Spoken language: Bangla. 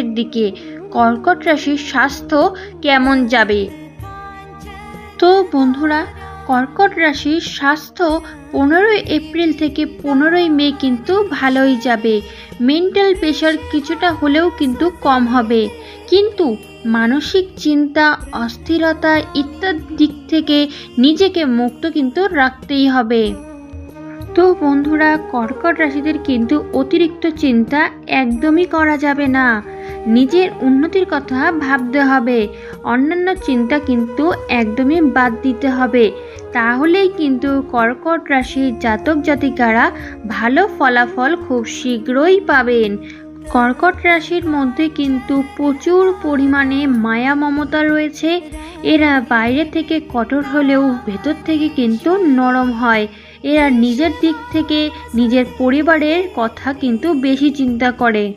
শেষের দিকে। কর্কট রাশির স্বাস্থ্য কেমন যাবে? তো বন্ধুরা, কর্কট রাশির স্বাস্থ্য পনেরোই এপ্রিল থেকে পনেরোই মে কিন্তু ভালোই যাবে। মেন্টাল প্রেশার কিছুটা হলেও কিন্তু কম হবে। কিন্তু মানসিক চিন্তা, অস্থিরতা ইত্যাদি দিক থেকে নিজেকে মুক্ত কিন্তু রাখতেই হবে। তো বন্ধুরা, কর্কট রাশিদের কিন্তু অতিরিক্ত চিন্তা একদমই করা যাবে না। নিজের উন্নতির কথা ভাবতে হবে। অন্যান্য চিন্তা কিন্তু একদমই বাদ দিতে হবে। তাহলেই কিন্তু কর্কট রাশির জাতক জাতিকারা ভালো ফলাফল খুব শীঘ্রই পাবেন। কর্কট রাশির মধ্যে কিন্তু প্রচুর পরিমাণে মায়া মমতা রয়েছে। এরা বাইরে থেকে কঠোর হলেও ভেতর থেকে কিন্তু নরম হয়। এরা নিজের দিক থেকে নিজের পরিবারের কথা কিন্তু বেশি চিন্তা করে।